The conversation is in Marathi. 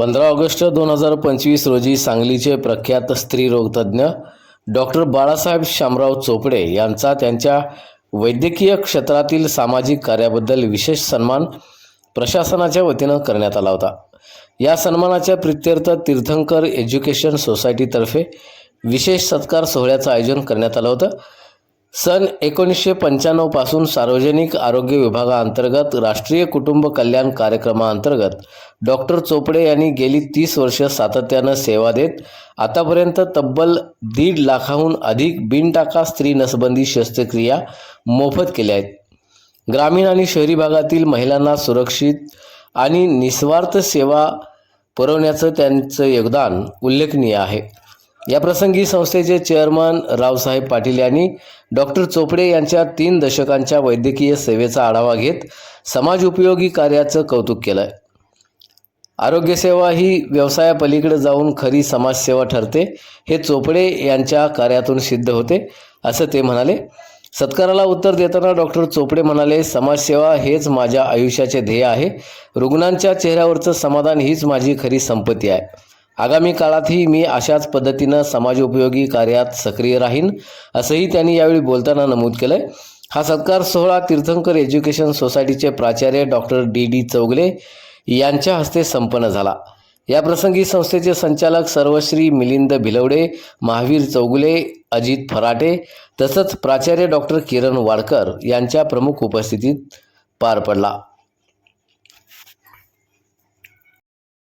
पंधरा ऑगस्ट दोन हजार पंचवीस रोजी सांगलीचे प्रख्यात स्त्रीरोगतज्ञ डॉक्टर बाळासाहेब शामराव चोपडे यांचा त्यांच्या वैद्यकीय क्षेत्रातील सामाजिक कार्याबद्दल विशेष सन्मान प्रशासनाच्या वतीनं करण्यात आला होता. या सन्मानाच्या प्रित्यर्थ तीर्थंकर एज्युकेशन सोसायटीतर्फे विशेष सत्कार सोहळ्याचं आयोजन करण्यात आलं होतं. सन एकोणीसशे पंच्याण्णवपासून सार्वजनिक आरोग्य विभागाअंतर्गत राष्ट्रीय कुटुंब कल्याण कार्यक्रमाअंतर्गत डॉक्टर चोपडे यांनी गेली तीस वर्ष सातत्यानं सेवा देत आतापर्यंत तब्बल दीड लाखाहून अधिक बिनटाका स्त्री नसबंदी शस्त्रक्रिया मोफत केल्या आहेत. ग्रामीण आणि शहरी भागातील महिलांना सुरक्षित आणि निस्वार्थ सेवा पुरवण्याचं त्यांचं योगदान उल्लेखनीय आहे. याप्रसंगी संस्थेचे चेअरमन रावसाहेब पाटील यांनी डॉक्टर चोपडे यांच्या तीन दशकांच्या वैद्यकीय सेवेचा आढावा घेत समाज उपयोगी कार्याचं कौतुक केलं आरोग्यसेवा ही व्यवसायापलीकडे जाऊन खरी समाजसेवा ठरते हे चोपडे यांच्या कार्यातून सिद्ध होते असं ते म्हणाले. सत्काराला उत्तर देताना डॉक्टर चोपडे म्हणाले समाजसेवा हेच माझ्या आयुष्याचे ध्येय आहे. रुग्णांच्या चेहऱ्यावरचं समाधान हीच माझी खरी संपत्ती आहे. आगामी काळातही मी अशाच पद्धतीनं समाजोपयोगी कार्यात सक्रिय राहीन असंही त्यांनी यावेळी बोलताना नमूद केलंय. हा सत्कार सोहळा तीर्थंकर एज्युकेशन सोसायटीचे प्राचार्य डॉक्टर डी. डी. चौगले यांच्या हस्ते संपन्न झाला. याप्रसंगी संस्थेचे संचालक सर्वश्री मिलिंद भिलवडे महावीर चौगुले अजित फराटे तसंच प्राचार्य डॉक्टर किरण वाडकर यांच्या प्रमुख उपस्थितीत पार पडला.